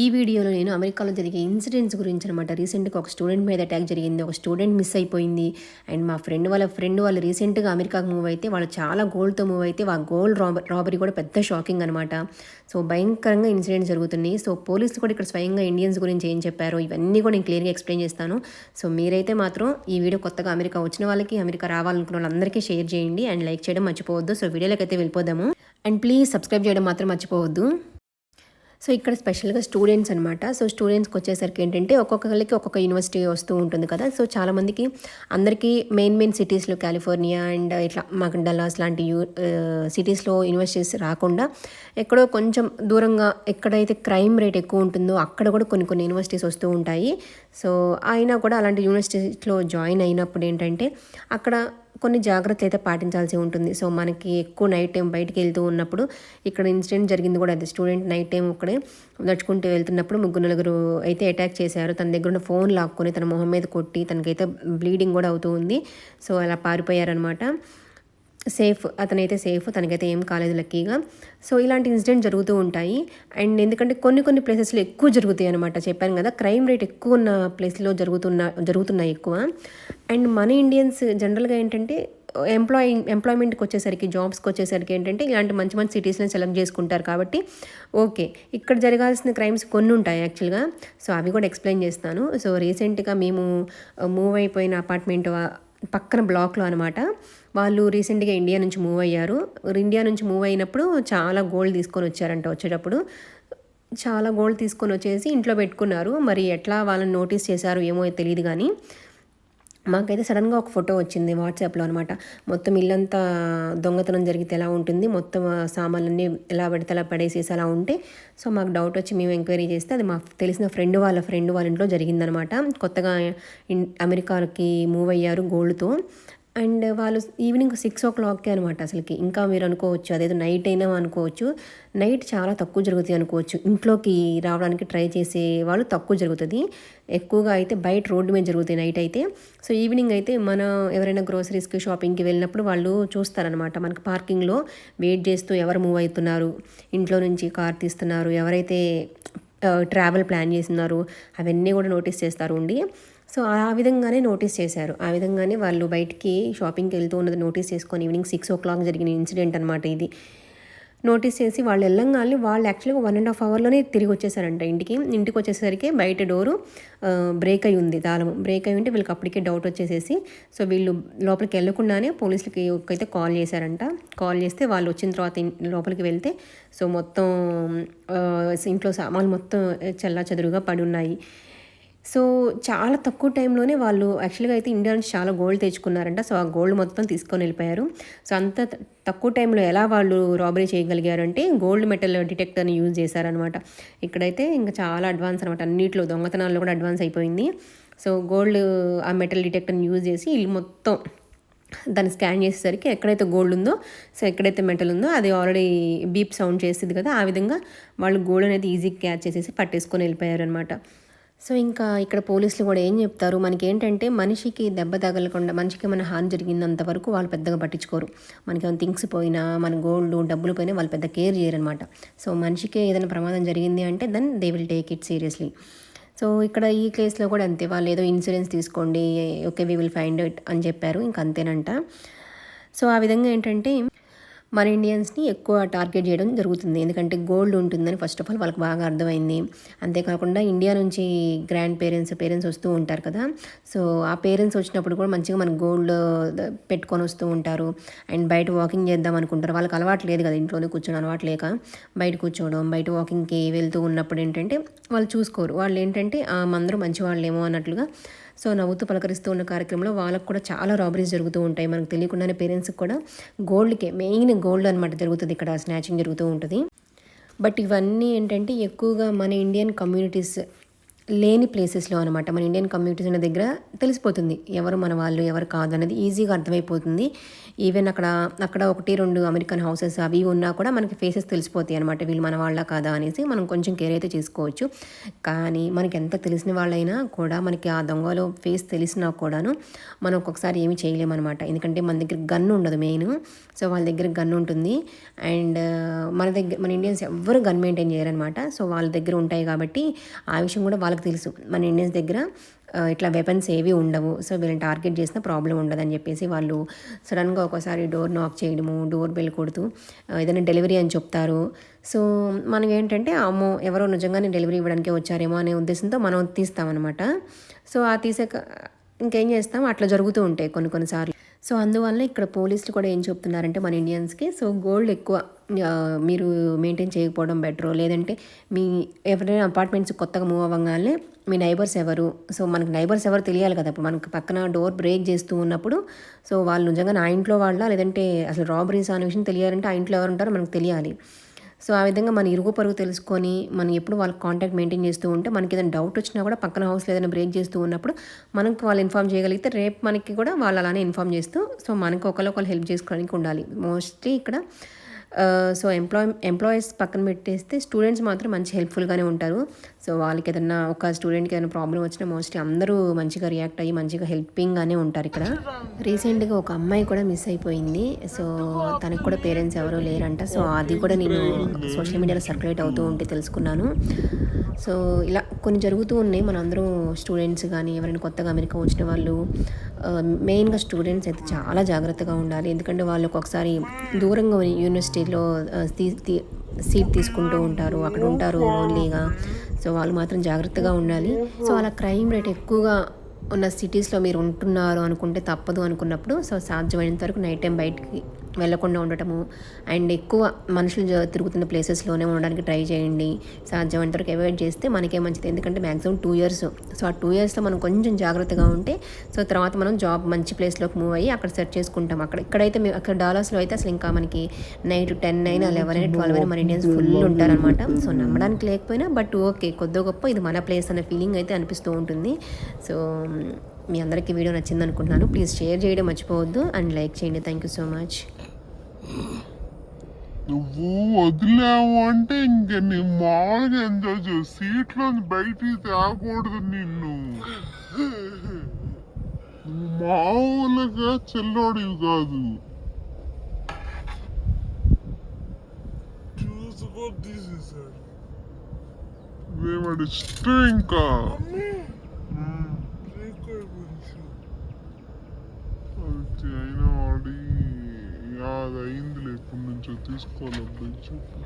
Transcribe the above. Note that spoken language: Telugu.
ఈ వీడియోలో నేను అమెరికాలో జరిగే ఇన్సిడెంట్స్ గురించి అనమాట రీసెంట్గా ఒక స్టూడెంట్ మీద అటాక్ జరిగింది. ఒక స్టూడెంట్ మిస్ అయిపోయింది. అండ్ మా ఫ్రెండ్ వాళ్ళ ఫ్రెండ్ వాళ్ళు రీసెంట్గా అమెరికాకు మూవ్ అయితే వాళ్ళు చాలా గోల్డ్తో మూవ్ అయితే ఆ గోల్డ్ రాబ రాబరీ కూడా పెద్ద షాకింగ్ అనమాట సో భయంకరంగా ఇన్సిడెంట్స్ జరుగుతున్నాయి. సో పోలీసులు కూడా ఇక్కడ స్వయంగా ఇండియన్స్ గురించి ఏం చెప్పారో ఇవన్నీ కూడా నేను క్లియర్గా ఎక్స్ప్లెయిన్ చేస్తాను. సో మీరైతే మాత్రం ఈ వీడియో కొత్తగా అమెరికా వచ్చిన వాళ్ళకి అమెరికా రావాలనుకున్న వాళ్ళందరికీ షేర్ చేయండి. అండ్ లైక్ చేయడం మర్చిపోవద్దు. సో వీడియోలోకి అయితే వెళ్ళిపోదాము. అండ్ ప్లీజ్ సబ్స్క్రైబ్ చేయడం మాత్రం మర్చిపోవద్దు. సో ఇక్కడ స్పెషల్గా స్టూడెంట్స్ అనమాట సో స్టూడెంట్స్కి వచ్చేసరికి ఏంటంటే ఒక్కొక్కరికి ఒక్కొక్క యూనివర్సిటీ వస్తూ ఉంటుంది కదా. సో చాలామందికి అందరికీ మెయిన్ మెయిన్ సిటీస్లో కాలిఫోర్నియా అండ్ ఇట్లా మాకు డల్లాస్ లాంటి యూ సిటీస్లో యూనివర్సిటీస్ రాకుండా ఎక్కడో కొంచెం దూరంగా ఎక్కడైతే క్రైమ్ రేట్ ఎక్కువ ఉంటుందో అక్కడ కూడా కొన్ని కొన్ని యూనివర్సిటీస్ వస్తూ ఉంటాయి. సో అయినా కూడా అలాంటి యూనివర్సిటీస్లో జాయిన్ అయినప్పుడు ఏంటంటే అక్కడ కొన్ని జాగ్రత్తలు అయితే పాటించాల్సి ఉంటుంది. సో మనకి ఎక్కువ నైట్ టైం బయటికి వెళ్తూ ఉన్నప్పుడు ఇక్కడ ఇన్సిడెంట్ జరిగింది కూడా అది. స్టూడెంట్ నైట్ టైం ఒక్కడే నడుచుకుంటూ వెళ్తున్నప్పుడు ముగ్గురు నలుగురు అయితే అటాక్ చేశారు. తన దగ్గర ఉన్న ఫోన్ లాక్కొని తన మొహం మీద కొట్టి తనకైతే బ్లీడింగ్ కూడా అవుతూ ఉంది. సో అలా పారిపోయారనమాట సేఫ్ అతనైతే సేఫ్ తనకైతే ఏం కాలేదు లక్కీగా. సో ఇలాంటి ఇన్సిడెంట్ జరుగుతూ ఉంటాయి. అండ్ ఎందుకంటే కొన్ని కొన్ని ప్లేసెస్లో ఎక్కువ జరుగుతాయి అనమాట చెప్పాను కదా క్రైమ్ రేట్ ఎక్కువ ఉన్న ప్లేస్లో జరుగుతున్న జరుగుతున్నాయి ఎక్కువ. అండ్ మన ఇండియన్స్ జనరల్గా ఏంటంటే ఎంప్లాయ్ ఎంప్లాయ్మెంట్కి వచ్చేసరికి జాబ్స్కి వచ్చేసరికి ఏంటంటే ఇలాంటి మంచి మంచి సిటీస్ని సెలెక్ట్ చేసుకుంటారు కాబట్టి ఓకే ఇక్కడ జరగాల్సిన క్రైమ్స్ కొన్ని ఉంటాయి యాక్చువల్గా సో అవి కూడా ఎక్స్ప్లెయిన్ చేస్తాను. సో రీసెంట్గా మేము మూవ్ అయిపోయిన అపార్ట్మెంట్ పక్కన బ్లాక్లో అనమాట వాళ్ళు రీసెంట్గా ఇండియా నుంచి మూవ్ అయ్యారు. ఇండియా నుంచి మూవ్ అయినప్పుడు చాలా గోల్డ్ తీసుకొని వచ్చారంట వచ్చేటప్పుడు. చాలా గోల్డ్ తీసుకొని వచ్చేసి ఇంట్లో పెట్టుకున్నారు. మరి ఎట్లా వాళ్ళని నోటీస్ చేశారు ఏమో తెలియదు కానీ మాకైతే సడన్గా ఒక ఫోటో వచ్చింది వాట్సాప్లో అనమాట మొత్తం ఇల్లంతా దొంగతనం జరిగితే ఎలా ఉంటుంది మొత్తం సామాన్లన్నీ ఎలా పడితే అలా పడేసేసి అలా ఉంటే సో మాకు డౌట్ వచ్చి మేము ఎంక్వైరీ చేస్తే అది మా తెలిసిన ఫ్రెండ్ వాళ్ళ ఫ్రెండ్ వాళ్ళ ఇంట్లో జరిగిందనమాట కొత్తగా అమెరికాకి మూవ్ అయ్యారు గోల్డ్తో. అండ్ వాళ్ళు ఈవినింగ్ సిక్స్ ఓ క్లాక్కే అనమాట అసలుకి. ఇంకా మీరు అనుకోవచ్చు అదేదో నైట్ అయినా అనుకోవచ్చు. నైట్ చాలా తక్కువ జరుగుతుంది అనుకోవచ్చు. ఇంట్లోకి రావడానికి ట్రై చేసే వాళ్ళు తక్కువ జరుగుతుంది. ఎక్కువగా అయితే బయట రోడ్డు మీద జరుగుతాయి నైట్ అయితే. సో ఈవినింగ్ అయితే మన ఎవరైనా గ్రోసరీస్కి షాపింగ్కి వెళ్ళినప్పుడు వాళ్ళు చూస్తారనమాట మనకి పార్కింగ్లో వెయిట్ చేస్తూ ఎవరు మూవ్ అవుతున్నారు ఇంట్లో నుంచి కార్ తీస్తున్నారు ఎవరైతే ట్రావెల్ ప్లాన్ చేస్తున్నారు అవన్నీ కూడా నోటీస్ చేస్తారు ఉండి. సో ఆ విధంగానే నోటీస్ చేశారు. ఆ విధంగానే వాళ్ళు బయటికి షాపింగ్కి వెళ్తూ ఉన్నది నోటీస్ చేసుకొని ఈవినింగ్ సిక్స్ ఓ క్లాక్ జరిగిన ఇన్సిడెంట్ అనమాట ఇది. నోటీస్ చేసి వాళ్ళు వెళ్ళంగానే వాళ్ళు యాక్చువల్గా వన్ అండ్ హాఫ్ అవర్లోనే తిరిగి వచ్చేసారంట ఇంటికి. ఇంటికి వచ్చేసరికి బయట డోరు బ్రేక్ అయి ఉంది తాళం బ్రేక్ అయి ఉంటే వీళ్ళకి అప్పటికే డౌట్ వచ్చేసేసి సో వీళ్ళు లోపలికి వెళ్ళకుండానే పోలీసులకి అయితే కాల్ చేశారంట. కాల్ చేస్తే వాళ్ళు వచ్చిన తర్వాత లోపలికి వెళ్తే సో మొత్తం ఇంట్లో సామాన్లు మొత్తం చల్లా చెదురుగా పడి ఉన్నాయి. సో చాలా తక్కువ టైంలోనే వాళ్ళు యాక్చువల్గా అయితే ఇండియా నుంచి చాలా గోల్డ్ తెచ్చుకున్నారంట. సో ఆ గోల్డ్ మొత్తం తీసుకొని వెళ్ళిపోయారు. సో అంత తక్కువ టైంలో ఎలా వాళ్ళు రాబరీ చేయగలిగారంటే గోల్డ్ మెటల్ డిటెక్టర్ని యూజ్ చేశారనమాట ఇక్కడైతే ఇంకా చాలా అడ్వాన్స్ అనమాట అన్నింటిలో దొంగతనాల్లో కూడా అడ్వాన్స్ అయిపోయింది. సో గోల్డ్ ఆ మెటల్ డిటెక్టర్ని యూజ్ చేసి ఇల్లు మొత్తం దాన్ని స్కాన్ చేసేసరికి ఎక్కడైతే గోల్డ్ ఉందో సో ఎక్కడైతే మెటల్ ఉందో అది ఆల్రెడీ బీప్ సౌండ్ చేస్తుంది కదా ఆ విధంగా వాళ్ళు గోల్డ్ అనేది ఈజీగా క్యాచ్ చేసేసి పట్టేసుకొని వెళ్ళిపోయారు అనమాట సో ఇంకా ఇక్కడ పోలీసులు కూడా ఏం చెప్తారు? మనకి ఏంటంటే మనిషికి దెబ్బ తగలకుండా మనిషికి మన హాని జరిగినంత వరకు వాళ్ళు పెద్దగా పట్టించుకోరు. మనకి ఏమైనా థింగ్స్ పోయినా మన గోల్డ్ డబ్బులు పోయినా వాళ్ళు పెద్ద కేర్ చేయరనమాట. సో మనిషికి ఏదైనా ప్రమాదం జరిగింది అంటే then they will take it seriously. So ఇక్కడ ఈ కేసులో కూడా అంతే వాళ్ళు ఏదో ఇన్సూరెన్స్ తీసుకోండి okay we will find it అని చెప్పారు. ఇంక అంతేనంట. సో ఆ విధంగా ఏంటంటే మన ఇండియన్స్ని ఎక్కువ టార్గెట్ చేయడం జరుగుతుంది. ఎందుకంటే గోల్డ్ ఉంటుందని ఫస్ట్ ఆఫ్ ఆల్ వాళ్ళకి బాగా అర్థమైంది. అంతేకాకుండా ఇండియా నుంచి గ్రాండ్ పేరెంట్స్ పేరెంట్స్ వస్తూ ఉంటారు కదా. సో ఆ పేరెంట్స్ వచ్చినప్పుడు కూడా మంచిగా మన గోల్డ్ పెట్టుకొని వస్తూ ఉంటారు. అండ్ బయట వాకింగ్ చేద్దాం అనుకుంటారు. వాళ్ళకి అలవాటు లేదు కదా ఇంట్లోనే కూర్చొని అలవాటు లేక బయట కూర్చోవడం బయట వాకింగ్కి వెళ్తూ ఉన్నప్పుడు ఏంటంటే వాళ్ళు చూసుకోరు. వాళ్ళు ఏంటంటే మందరూ మంచి వాళ్ళేమో అన్నట్లుగా సో నవ్వుతూ పలకరిస్తూ ఉన్న కార్యక్రమంలో వాళ్ళకు కూడా చాలా రాబరీస్ జరుగుతూ ఉంటాయి. మనకు తెలియకుండానే పేరెంట్స్కి కూడా గోల్డ్కే మెయిన్ గోల్డ్ అనమాట జరుగుతుంది ఇక్కడ స్నాచింగ్ జరుగుతూ ఉంటుంది. బట్ ఇవన్నీ ఏంటంటే ఎక్కువగా మన ఇండియన్ కమ్యూనిటీస్ లేని ప్లేసెస్లో అనమాట మన ఇండియన్ కమ్యూనిటీస్ అనే దగ్గర తెలిసిపోతుంది. ఎవరు మన వాళ్ళు ఎవరు కాదు అనేది ఈజీగా అర్థమైపోతుంది. ఈవెన్ అక్కడ అక్కడ ఒకటి రెండు అమెరికన్ హౌసెస్ అవి ఉన్నా కూడా మనకి ఫేసెస్ తెలిసిపోతాయి అనమాట వీళ్ళు మన వాళ్ళ కాదా అనేసి మనం కొంచెం కేర్ అయితే చేసుకోవచ్చు. కానీ మనకి ఎంత తెలిసిన వాళ్ళైనా కూడా మనకి ఆ దొంగలో ఫేస్ తెలిసినా కూడాను మనం ఒక్కొక్కసారి ఏమి చేయలేమన్నమాట ఎందుకంటే మన దగ్గర గన్ ఉండదు మెయిన్. సో వాళ్ళ దగ్గర గన్ ఉంటుంది. అండ్ మన దగ్గర మన ఇండియన్స్ ఎవ్వరు గన్ మెయింటైన్ చేయరనమాట సో వాళ్ళ దగ్గర ఉంటాయి కాబట్టి ఆ విషయం కూడా వాళ్ళకి తెలుసు. మన ఇండియన్స్ దగ్గర ఇట్లా వెపన్స్ ఏవి ఉండవు. సో వీళ్ళని టార్గెట్ చేసిన ప్రాబ్లం ఉండదని చెప్పేసి వాళ్ళు సడన్గా ఒక్కోసారి డోర్ నాక్ చేయడము డోర్ బెల్ కొడుతూ ఏదైనా డెలివరీ అని చెప్తారు. సో మనం ఏంటంటే అమ్మో ఎవరో నిజంగానే డెలివరీ ఇవ్వడానికి వచ్చారేమో అనే ఉద్దేశంతో మనం తీస్తామన్నమాట. సో ఆ తీసాక ఇంకేం చేస్తాం? అట్లా జరుగుతూ ఉంటాయి కొన్ని కొన్నిసార్లు సో అందువల్ల ఇక్కడ పోలీసులు కూడా ఏం చెప్తున్నారంటే మన ఇండియన్స్కి సో గోల్డ్ ఎక్కువ మీరు మెయింటైన్ చేయకపోవడం బెటరు లేదంటే మీ ఎవరైనా అపార్ట్మెంట్స్ కొత్తగా మూవ్ అవ్వగానే మీ నైబర్స్ ఎవరు? సో మనకు నైబర్స్ ఎవరు తెలియాలి కదా? అప్పుడు మనకు పక్కన డోర్ బ్రేక్ చేస్తూ ఉన్నప్పుడు సో వాళ్ళు నిజంగా నా ఇంట్లో వాళ్ళ? లేదంటే అసలు రాబరీస్ అనే విషయం తెలియాలంటే ఆ ఇంట్లో ఎవరు ఉంటారో మనకు తెలియాలి. సో ఆ విధంగా మన ఇరుగు పరుగు తెలుసుకొని మనం ఎప్పుడు వాళ్ళకి కాంటాక్ట్ మెయింటైన్ చేస్తూ ఉంటే మనకి ఏదైనా డౌట్ వచ్చినా కూడా పక్కన హౌస్లో ఏదైనా బ్రేక్ చేస్తూ ఉన్నప్పుడు మనకు వాళ్ళు ఇన్ఫామ్ చేయగలిగితే రేపు మనకి కూడా వాళ్ళు అలానే ఇన్ఫామ్ చేస్తూ సో మనకు ఒకళ్ళు హెల్ప్ చేసుకోవడానికి ఉండాలి. మోస్ట్లీ ఇక్కడ సో ఎంప్లాయ్ ఎంప్లాయీస్ పక్కన పెట్టేస్తే స్టూడెంట్స్ మాత్రం మంచి హెల్ప్ఫుల్గానే ఉంటారు. సో వాళ్ళకి ఏదైనా ఒక స్టూడెంట్కి ఏదైనా ప్రాబ్లం వచ్చినా మోస్ట్లీ అందరూ మంచిగా రియాక్ట్ అయ్యి మంచిగా హెల్పింగ్గానే ఉంటారు ఇక్కడ. రీసెంట్గా ఒక అమ్మాయి కూడా మిస్ అయిపోయింది. సో తనకి కూడా పేరెంట్స్ ఎవరూ లేరంట. సో అది కూడా నేను సోషల్ మీడియాలో సర్క్యులేట్ అవుతూ ఉంటే తెలుసుకున్నాను. సో ఇలా కొన్ని జరుగుతూ ఉన్నాయి. మన అందరూ స్టూడెంట్స్ కానీ ఎవరైనా కొత్తగా అమెరికా వచ్చిన వాళ్ళు మెయిన్గా స్టూడెంట్స్ అయితే చాలా జాగ్రత్తగా ఉండాలి. ఎందుకంటే వాళ్ళు ఒక్కొక్కసారి దూరంగా యూనివర్సిటీలో తీ- సీట్ తీసుకుంటూ ఉంటారు అక్కడ ఉంటారు ఓన్లీగా సో వాళ్ళు మాత్రం జాగ్రత్తగా ఉండాలి. సో అలా క్రైమ్ రేట్ ఎక్కువగా ఉన్న సిటీస్లో మీరు ఉంటున్నారు అనుకుంటే తప్పదు అనుకున్నప్పుడు సో సాధ్యమైనంత వరకు నైట్ టైం బయటికి వెళ్ళకుండా ఉండటము. అండ్ ఎక్కువ మనుషులు తిరుగుతున్న ప్లేసెస్లోనే ఉండడానికి ట్రై చేయండి. సాధ్యమైనంత వరకు అవాయిడ్ చేస్తే మనకే మంచిది. ఎందుకంటే మ్యాక్సిమం టూ ఇయర్స్. సో ఆ టూ ఇయర్స్లో మనం కొంచెం జాగ్రత్తగా ఉంటే సో తర్వాత మనం జాబ్ మంచి ప్లేస్లోకి మూవ్ అయ్యి అక్కడ సెర్చ్ చేసుకుంటాం. అక్కడ ఇక్కడైతే మేము అక్కడ డాలర్స్లో అయితే అసలు ఇంకా మనకి నైట్ టెన్ అయినా లెవెన్ అయినా ట్వెల్వ్ అయినా మన ఇండియన్స్ ఫుల్ ఉంటారనమాట సో నమ్మడానికి లేకపోయినా బట్ ఓకే కొద్ది గొప్ప ఇది మన ప్లేస్ అనే ఫీలింగ్ అయితే అనిపిస్తూ ఉంటుంది. సో మీ అందరికీ వీడియో నచ్చింది అనుకుంటున్నాను ప్లీజ్ షేర్ చేయడం మర్చిపోవద్దు. అండ్ లైక్ చేయండి. Thank you so much. నువ్వు వదిలావు అంటే ఇంక నీ మామూలుగా ఎంజాయ్ చేవు సీట్లో బయటికి తేకూడదు నిన్ను. మామూలుగా చెల్లోడివి కాదు. తీసేసారు ఇదేవాడి ఇష్టం ఇంకా. అయినా వాడి అది అయిందిలే ఇప్పటి నుంచో తీసుకోవాలి అబ్బాయి చెప్పు